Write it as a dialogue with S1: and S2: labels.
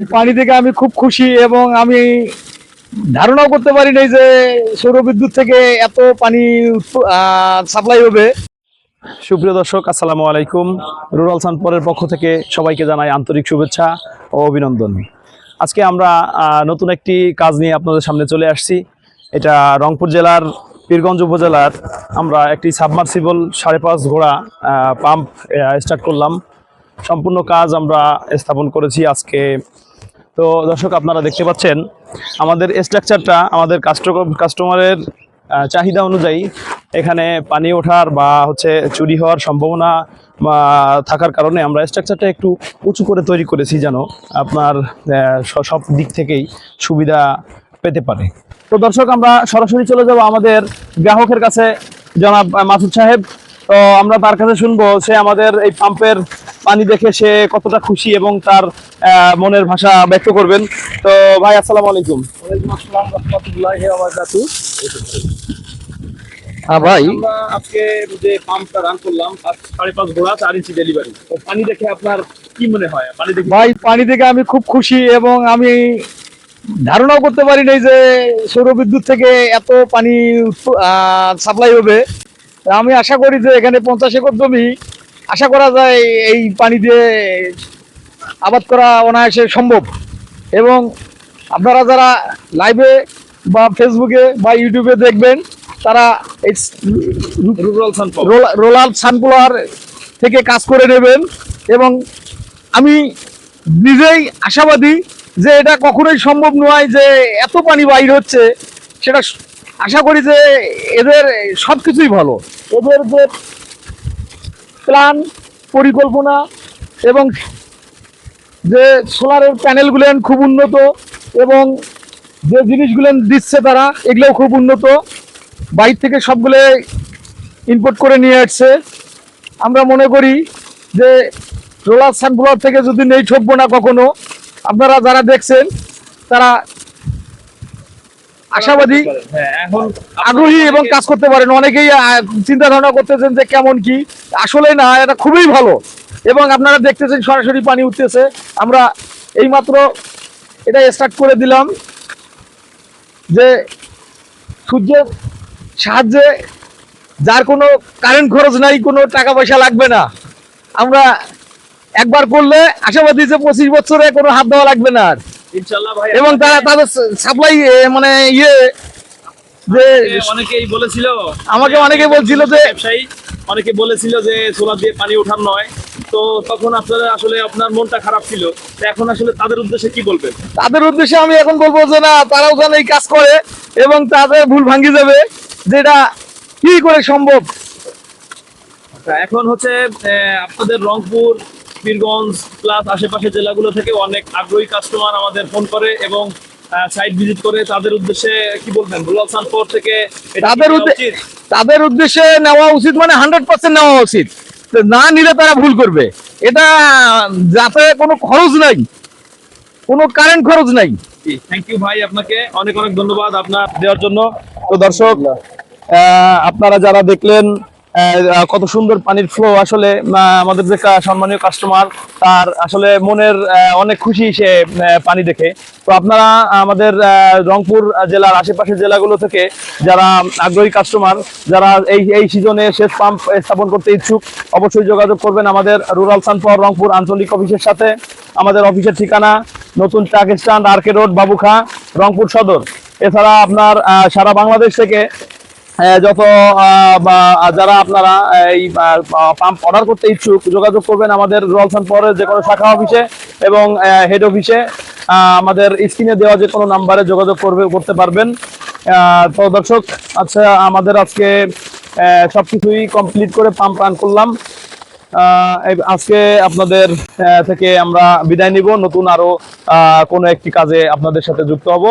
S1: পানি থেকে আমি খুব খুশি এবং আমি ধারণাও করতে পারি নাই যে সৌরবিদ্যুৎ থেকে এত পানি সাপ্লাই হবে।
S2: সুপ্রিয় দর্শক, আসসালামু আলাইকুম। রুরাল সানপরের পক্ষ থেকে সবাইকে জানাই আন্তরিক শুভেচ্ছা ও অভিনন্দন। আজকে আমরা নতুন একটি কাজ নিয়ে আপনাদের সামনে চলে আসছি। এটা রংপুর জেলার পীরগঞ্জ উপজেলার আমরা একটি সাবমার্সিবল সাড়ে পাঁচ ঘোড়া পাম্প স্টার্ট করলাম। সম্পূর্ণ কাজ আমরা স্থাপন করেছি আজকে তো দর্শক, আপনারা দেখতে পাচ্ছেন, আমাদের স্ট্রাকচারটা আমাদের কাস্টমারের চাহিদা অনুযায়ী এখানে পানি ওঠার বা হচ্ছে চুরি হওয়ার সম্ভাবনা থাকার কারণে আমরা স্ট্রাকচারটা একটু উঁচু করে তৈরি করেছি যেন আপনার সব দিক থেকেই সুবিধা পেতে পারে। তো দর্শক, আমরা সরাসরি চলে যাব আমাদের গ্রাহকের কাছে, জনাব মাসুদ সাহেব। তো আমরা তার কাছে শুনব, সে আমাদের এই পাম্পের পানি দেখে সে কতটা খুশি এবং তার মনের ভাষা ব্যক্ত করবেন। তো ভাই আসসালামু আলাইকুম।
S1: হ্যাঁ ভাই।
S2: আজকে যে পাম্পটা রান করলাম পাঁচ- সাড়ে পাঁচ ঘোড়া চার ইঞ্চি ডেলিভারি তো পানি দেখে আপনার কি মনে হয়? পানি দেখে
S1: ভাই পানি থেকে আমি খুব খুশি এবং আমি ধারণাও করতে পারি নাই যে সৌরবিদ্যুৎ থেকে এত পানি সাপ্লাই হবে। আমি আশা করি যে এখানে পঞ্চাশ একর জমি আশা করা যায় এই পানি দিয়ে আবাদ করা অনায়াসে সম্ভব। এবং আপনারা যারা লাইভে বা ফেসবুকে বা ইউটিউবে দেখবেন তারা এই রোলার সানকুলার থেকে কাজ করে নেবেন। এবং আমি নিজেই আশাবাদী যে এটা কখনোই সম্ভব নয় যে এত পানি বাইর হচ্ছে। সেটা আশা করি যে এদের সব কিছুই ভালো। এদের যে প্ল্যান, পরিকল্পনা এবং যে সোলারের প্যানেলগুলেন খুব উন্নত এবং যে জিনিসগুলেন দিচ্ছে তারা, এগুলোও খুব উন্নত। বাইর থেকে সবগুলো ইনপুট করে নিয়ে আসছে। আমরা মনে করি যে রোলার সানগুলোর থেকে যদি নেই ঠকবো না কখনো। আপনারা যারা দেখছেন, তারা আশাবাদী
S2: হ্যাঁ এখন
S1: আগ্রহী এবং কাজ করতে পারেন। অনেকেই চিন্তা ধারণা করতেছেন যে কেমন কি। আসলে না এটা খুবই ভালো। এবং আপনারা দেখতেছেন সরাসরি পানি উঠতেছে। আমরা এইমাত্র এটা স্টার্ট করে দিলাম যে সূর্যের সাহায্যে যার কোনো কারেন্ট খরচ নাই কোনো টাকা পয়সা লাগবে না। আমরা একবার করলে আশাবাদী যে পঁচিশ বছরে কোনো হাত দেওয়া লাগবে না আর। এবং তারা তাদের সাপ্লাই মানে ইয়ে যে
S2: অনেকেই বলেছিল
S1: আমাকে অনেকে বলছিল যে
S2: ব্যবসায়ী অনেকে বলেছিল যে সোলার দিয়ে পানি ওঠার নয়। তো তখন আপনারা আসলে আপনার মনটা খারাপ ছিল। এখন আসলে তাদের উদ্দেশ্যে কি বলবেন?
S1: তাদের উদ্দেশ্যে আমি এখন বলব যে না তারাও যেন এই কাজ করে এবং তাদের ভুল ভাঙ্গি যাবে যেটা কি করে সম্ভব?
S2: এখন হচ্ছে আপনাদের রংপুর পীরগঞ্জ প্লাস আশেপাশের জেলাগুলো থেকে অনেক আগ্রহী কাস্টমার আমাদের ফোন করে এবং সাইট ভিজিট করে। তাদের উদ্দেশ্যে কি বলবেন? সানপোর থেকে
S1: তাদের তাদের উদ্দেশ্যে নেওয়া উচিত মানে হান্ড্রেড পার্সেন্ট নেওয়া উচিত। না নিলে তারা ভুল করবে। এটা যাতে কোনো খরচ নাই। কোনো কারেন্ট খরচ নাই।
S2: থ্যাংক ইউ ভাই আপনাকে। অনেক অনেক ধন্যবাদ আপনার দেওয়ার জন্য। তো দর্শক আপনারা যারা দেখলেন কত সুন্দর পানির ফ্লো আসলে আমাদের যে সম্মানীয় কাস্টমার তার আসলে মনের অনেক খুশি সে পানি দেখে। তো আপনারা আমাদের রংপুর জেলার আশেপাশের জেলাগুলো থেকে যারা আগ্রহী কাস্টমার যারা এই এই সিজনে শেষ পাম্প স্থাপন করতে ইচ্ছুক, অবশ্যই যোগাযোগ করবেন আমাদের রুরাল সানপাওয়ার রংপুর আঞ্চলিক অফিসের সাথে। আমাদের অফিসের ঠিকানা, নতুন truck stand R K road Babukha, Rangpur Sadar. এছাড়া আপনার সারা বাংলাদেশ থেকে যত বা- যারা আপনারা এই পাম্প অর্ডার করতে ইচ্ছুক যোগাযোগ করবেন আমাদের রলসান পরের যে কোনো শাখা অফিসে এবং হেড অফিসে আমাদের স্ক্রিনে দেওয়া যে কোনো নাম্বারে যোগাযোগ করবে করতে পারবেন। তো দর্শক আচ্ছা আমাদের আজকে সব কিছুই কমপ্লিট করে পাম্প রান করলাম। আজকে আপনাদের থেকে আমরা বিদায় নিব। নতুন আরও আহ, কোনো একটি কাজে আপনাদের সাথে যুক্ত হব।